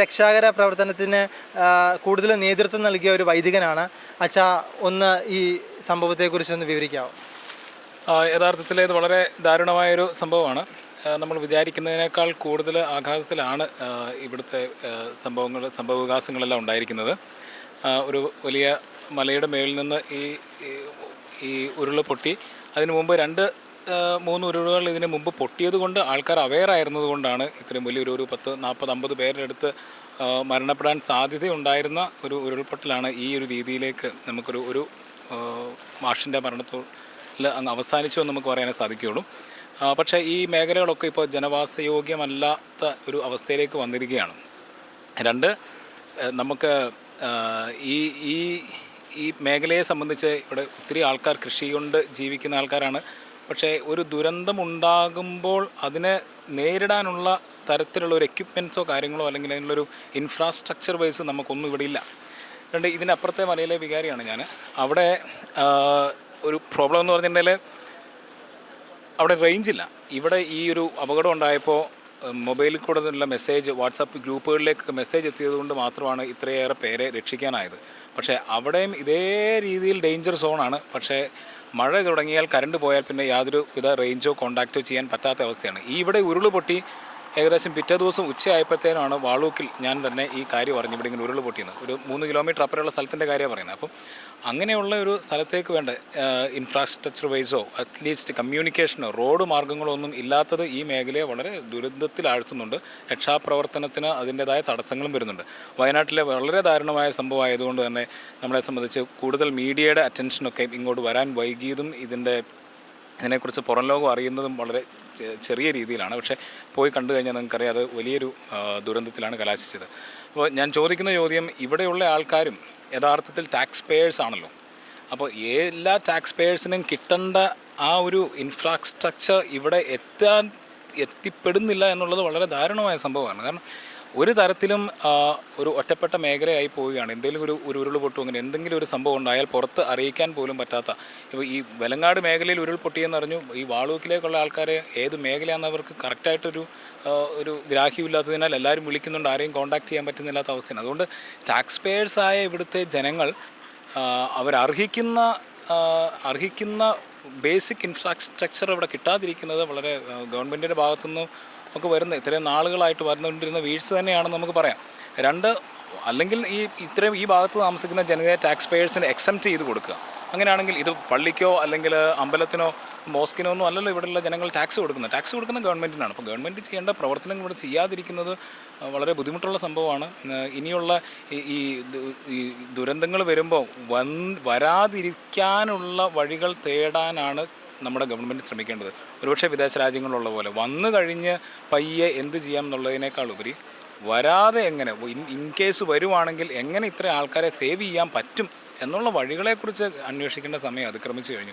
രക്ഷാകര പ്രവർത്തനത്തിന് കൂടുതൽ നേതൃത്വം നൽകിയ ഒരു വൈദികനാണ്. അച്ഛാ ഒന്ന് ഈ സംഭവത്തെക്കുറിച്ച് ഒന്ന് വിവരിക്കാമോ യഥാർത്ഥത്തിൽ ഇത് വളരെ ദാരുണമായൊരു സംഭവമാണ്. നമ്മൾ വിചാരിക്കുന്നതിനേക്കാൾ കൂടുതൽ ആഘാതത്തിലാണ് ഇവിടുത്തെ സംഭവങ്ങൾ സംഭവ വികാസങ്ങളെല്ലാം ഉണ്ടായിരിക്കുന്നത് ഒരു വലിയ മലയുടെ മേളിൽ നിന്ന് ഈ ഈ- ഉരുൾ പൊട്ടി. അതിനു മുമ്പ് രണ്ട് മൂന്ന് ഉരുളുകൾ ഇതിന് മുമ്പ് പൊട്ടിയത് കൊണ്ട് ആൾക്കാർ അവെയർ ആയിരുന്നത് കൊണ്ടാണ് ഇത്രയും വലിയൊരു ഒരു പത്ത് നാൽപ്പത് അമ്പത് പേരുടെ അടുത്ത് മരണപ്പെടാൻ സാധ്യതയുണ്ടായിരുന്ന ഒരു ഉരുൾപൊട്ടലാണ് ഈ ഒരു രീതിയിലേക്ക് നമുക്കൊരു ഒരു മാഷിന്റെ മരണത്തോട് അങ്ങ് അവസാനിച്ചു എന്ന് നമുക്ക് പറയാനേ സാധിക്കുകയുള്ളൂ. പക്ഷേ ഈ മേഖലകളൊക്കെ ഇപ്പോൾ ജനവാസയോഗ്യമല്ലാത്ത ഒരു അവസ്ഥയിലേക്ക് വന്നിരിക്കുകയാണ്. രണ്ട് നമുക്ക് ഈ ഈ ഈ മേഖലയെ സംബന്ധിച്ച് ഇവിടെ ഒത്തിരി ആൾക്കാർ കൃഷി കൊണ്ട് ജീവിക്കുന്ന ആൾക്കാരാണ്. പക്ഷേ ഒരു ദുരന്തം ഉണ്ടാകുമ്പോൾ അതിനെ നേരിടാനുള്ള തരത്തിലുള്ള ഒരു എക്യുപ്മെന്റ്സോ കാര്യങ്ങളോ അല്ലെങ്കിൽ അതിനുള്ളൊരു ഇൻഫ്രാസ്ട്രക്ചർ വൈസ് നമുക്കൊന്നും ഇവിടെ ഇല്ല. രണ്ട് ഇതിനപ്പുറത്തെ മലയിലെ വികാരിയാണ് ഞാൻ അവിടെ ഒരു പ്രോബ്ലം എന്ന് പറഞ്ഞിട്ടുണ്ടെങ്കിൽ അവിടെ റേഞ്ച് ഇല്ല. ഇവിടെ ഈ ഒരു അപകടം ഉണ്ടായപ്പോൾ മൊബൈലിൽ കൂടെ ഉള്ള മെസ്സേജ് വാട്സാപ്പ് ഗ്രൂപ്പുകളിലേക്ക് മെസ്സേജ് എത്തിയതുകൊണ്ട് മാത്രമാണ് ഇത്രയേറെ പേരെ രക്ഷിക്കാനായത്. പക്ഷേ അവിടെയും ഇതേ രീതിയിൽ ഡേഞ്ചർ സോണാണ് പക്ഷേ മഴ തുടങ്ങിയാൽ കറണ്ട് പോയാൽ പിന്നെ യാതൊരു വിധ റേഞ്ചോ കോണ്ടാക്റ്റോ ചെയ്യാൻ പറ്റാത്ത അവസ്ഥയാണ്. ഈ ഇവിടെ ഉരുൾ പൊട്ടി ഏകദേശം പിറ്റേ ദിവസം ഉച്ചയായപ്പോഴത്തേനാണ് വാളൂക്കിൽ ഞാൻ തന്നെ ഈ കാര്യം അറിഞ്ഞു ഇവിടെ ഇങ്ങനെ ഉരുൾ പൊട്ടിയെന്ന് ഒരു മൂന്ന് കിലോമീറ്റർ അപ്പുറമുള്ള സ്ഥലത്തിന്റെ കാര്യമാണ് പറയുന്നത്. അപ്പം അങ്ങനെയുള്ള ഒരു സ്ഥലത്തേക്ക് വേണ്ട ഇൻഫ്രാസ്ട്രക്ചർ വൈസോ അറ്റ്ലീസ്റ്റ് കമ്മ്യൂണിക്കേഷനോ റോഡ് മാർഗങ്ങളോ ഒന്നും ഇല്ലാത്തത് ഈ മേഖലയെ വളരെ ദുരിതത്തിൽ ആഴ്ത്തുന്നുണ്ട്. രക്ഷാപ്രവർത്തനത്തിന് അതിന്റെതായ തടസ്സങ്ങളും വരുന്നുണ്ട്. വയനാട്ടിലെ വളരെ ദാരുണമായ സംഭവമായതുകൊണ്ട് തന്നെ നമ്മളെ സംബന്ധിച്ച് കൂടുതൽ മീഡിയയുടെ അറ്റൻഷനൊക്കെ ഇങ്ങോട്ട് വരാൻ വൈകിയതും ഇതിന്റെ ഇതിനെക്കുറിച്ച് പുറം ലോകം അറിയുന്നതും വളരെ ചെറിയ രീതിയിലാണ്. പക്ഷേ പോയി കണ്ടു കഴിഞ്ഞാൽ നിങ്ങൾക്കറിയാം അത് വലിയൊരു ദുരന്തത്തിലാണ് കലാശിച്ചത്. അപ്പോൾ ഞാൻ ചോദിക്കുന്ന ചോദ്യം ഇവിടെയുള്ള ആൾക്കാരും യഥാർത്ഥത്തിൽ ടാക്സ് പേയേഴ്സ് ആണല്ലോ. അപ്പോൾ എല്ലാ ടാക്സ് പേയേഴ്സിനും കിട്ടേണ്ട ആ ഒരു ഇൻഫ്രാസ്ട്രക്ചർ ഇവിടെ എത്താൻ എത്തിപ്പെടുന്നില്ല എന്നുള്ളത് വളരെ ദാരുണമായ സംഭവമാണ്. കാരണം ഒരു തരത്തിലും ഒരു ഒറ്റപ്പെട്ട മേഖലയായി പോവുകയാണ്. എന്തെങ്കിലും ഒരു ഒരു ഉരുൾ പൊട്ടും അങ്ങനെ എന്തെങ്കിലും ഒരു സംഭവം ഉണ്ടായാൽ പുറത്ത് അറിയിക്കാൻ പോലും പറ്റാത്ത ഇപ്പോൾ ഈ വെലങ്ങാട് മേഖലയിൽ ഉരുൾപൊട്ടിയെന്ന് അറിഞ്ഞു ഈ വാളൂക്കിലേക്കുള്ള ആൾക്കാരെ ഏത് മേഖലയാണെന്ന് അവർക്ക് കറക്റ്റായിട്ടൊരു ഒരു ഗ്രാഹ്യമില്ലാത്തതിനാൽ എല്ലാവരും വിളിക്കുന്നുണ്ട് ആരെയും കോൺടാക്ട് ചെയ്യാൻ പറ്റുന്നില്ലാത്ത അവസ്ഥയാണ്. അതുകൊണ്ട് ടാക്സ് പേയേഴ്സായ ഇവിടുത്തെ ജനങ്ങൾ അവരർഹിക്കുന്ന അർഹിക്കുന്ന ബേസിക് ഇൻഫ്രാസ്ട്രക്ചർ ഇവിടെ കിട്ടാതിരിക്കുന്നത് വളരെ ഗവൺമെന്റിന്റെ ഭാഗത്തുനിന്ന് നമുക്ക് വരുന്ന ഇത്രയും നാളുകളായിട്ട് വരുന്നുകൊണ്ടിരുന്ന വീഴ്ച തന്നെയാണെന്ന് നമുക്ക് പറയാം. രണ്ട് അല്ലെങ്കിൽ ഈ ഇത്രയും ഈ ഭാഗത്ത് താമസിക്കുന്ന ജനതയെ ടാക്സ് പേയേഴ്സിന് എക്സെപ്റ്റ് ചെയ്ത് കൊടുക്കുക. അങ്ങനെയാണെങ്കിൽ ഇത് പള്ളിക്കോ അല്ലെങ്കിൽ അമ്പലത്തിനോ മോസ്കിനോ ഒന്നും അല്ലല്ലോ ഇവിടെയുള്ള ജനങ്ങൾ ടാക്സ് കൊടുക്കുന്നത്. ടാക്സ് കൊടുക്കുന്ന ഗവൺമെന്റിനാണ് അപ്പോൾ ഗവൺമെന്റ് ചെയ്യേണ്ട പ്രവർത്തനങ്ങൾ ഇവിടെ ചെയ്യാതിരിക്കുന്നത് വളരെ ബുദ്ധിമുട്ടുള്ള സംഭവമാണ്. ഇനിയുള്ള ഈ ഈ ദുരന്തങ്ങൾ വരുമ്പോൾ വൻ വരാതിരിക്കാനുള്ള വഴികൾ തേടാനാണ് നമ്മുടെ ഗവൺമെന്റ് ശ്രമിക്കേണ്ടത്. ഒരുപക്ഷെ വിദേശ രാജ്യങ്ങളിലുള്ള പോലെ വന്നു കഴിഞ്ഞ് പയ്യെ എന്ത് ചെയ്യാം എന്നുള്ളതിനേക്കാൾ ഉപരി വരാതെ എങ്ങനെ ഇൻ കേസ് വരുവാണെങ്കിൽ എങ്ങനെ ഇത്ര ആൾക്കാരെ സേവ് ചെയ്യാൻ പറ്റും എന്നുള്ള വഴികളെക്കുറിച്ച് അന്വേഷിക്കേണ്ട സമയം അതിക്രമിച്ചു കഴിഞ്ഞു.